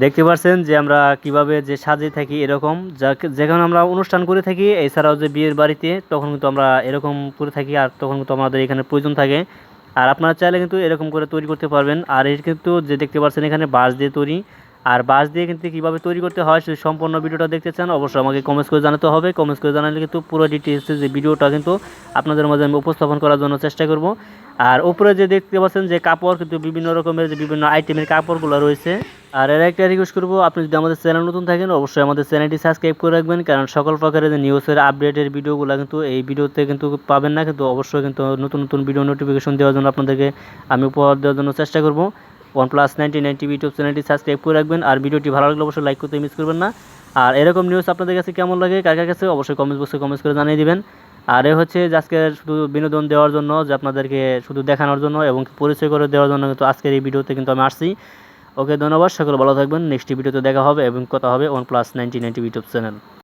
দেখতে পাচ্ছেন যে আমরা কীভাবে যে সাজিয়ে থাকি এরকম যেখানে আমরা অনুষ্ঠান করে থাকি, এছাড়াও যে বিয়ের বাড়িতে, তখন কিন্তু আমরা এরকম করে থাকি আর তখন কিন্তু আমাদের এখানে প্রয়োজন থাকে। আর আপনারা চাইলে কিন্তু এরকম করে তৈরি করতে পারবেন। আর এর কিন্তু যে দেখতে পাচ্ছেন এখানে বাঁশ দিয়ে তৈরি। আর বাঁশ দিয়ে কিন্তু কীভাবে তৈরি করতে হয়, সেই সম্পূর্ণ ভিডিওটা দেখতে চান, অবশ্যই আমাকে কমেন্টস করে জানাতে হবে। কমেন্টস করে জানালে কিন্তু পুরো ডিটেলসে যে ভিডিওটা কিন্তু আপনাদের মাঝে আমি উপস্থাপন করার জন্য চেষ্টা করব। আর উপরে যে দেখতে পাচ্ছেন যে কাপড়, কিন্তু বিভিন্ন রকমের যে বিভিন্ন আইটেমের কাপড়গুলো রয়েছে আর এর একটা রিকোয়েস্ট করব, আপনি যদি আমাদের চ্যানেল নতুন থাকেন, অবশ্যই আমাদের চ্যানেলটি সাবস্ক্রাইব করে রাখবেন, কারণ সকল প্রকারের যে নিউজের আপডেটের ভিডিওগুলো কিন্তু এই ভিডিওতে কিন্তু পাবেন না, কিন্তু অবশ্যই কিন্তু নতুন নতুন ভিডিও নোটিফিকেশন দেওয়ার জন্য আপনাদেরকে আমি উপহার দেওয়ার জন্য চেষ্টা করব। One plus ninety nine TV YouTube চ্যানেলটি সাবস্ক্রাইব করে রাখবেন, আর ভিডিওটি ভালো লাগলে অবশ্যই লাইক করতে মিস করবেন না। আর এরকম নিউজ আপনাদের কাছে কেমন লাগে, কার কার কাছে, অবশ্যই কমেন্ট বক্সে কমেন্টস করে জানিয়ে দিবেন। আর এ হচ্ছে যে আজকে শুধু বিনোদন দেওয়ার জন্য, যে আপনাদেরকে শুধু দেখানোর জন্য এবং পরিচয় করে দেওয়ার জন্য কিন্তু আজকের এই ভিডিওতে কিন্তু আমি আসছি। ওকে ধন্যবাদ, সকলে ভালো থাকবেন, নেক্সট ভিডিওতে দেখা হবে এবং কথা হবে one plus ninety ninety YouTube channel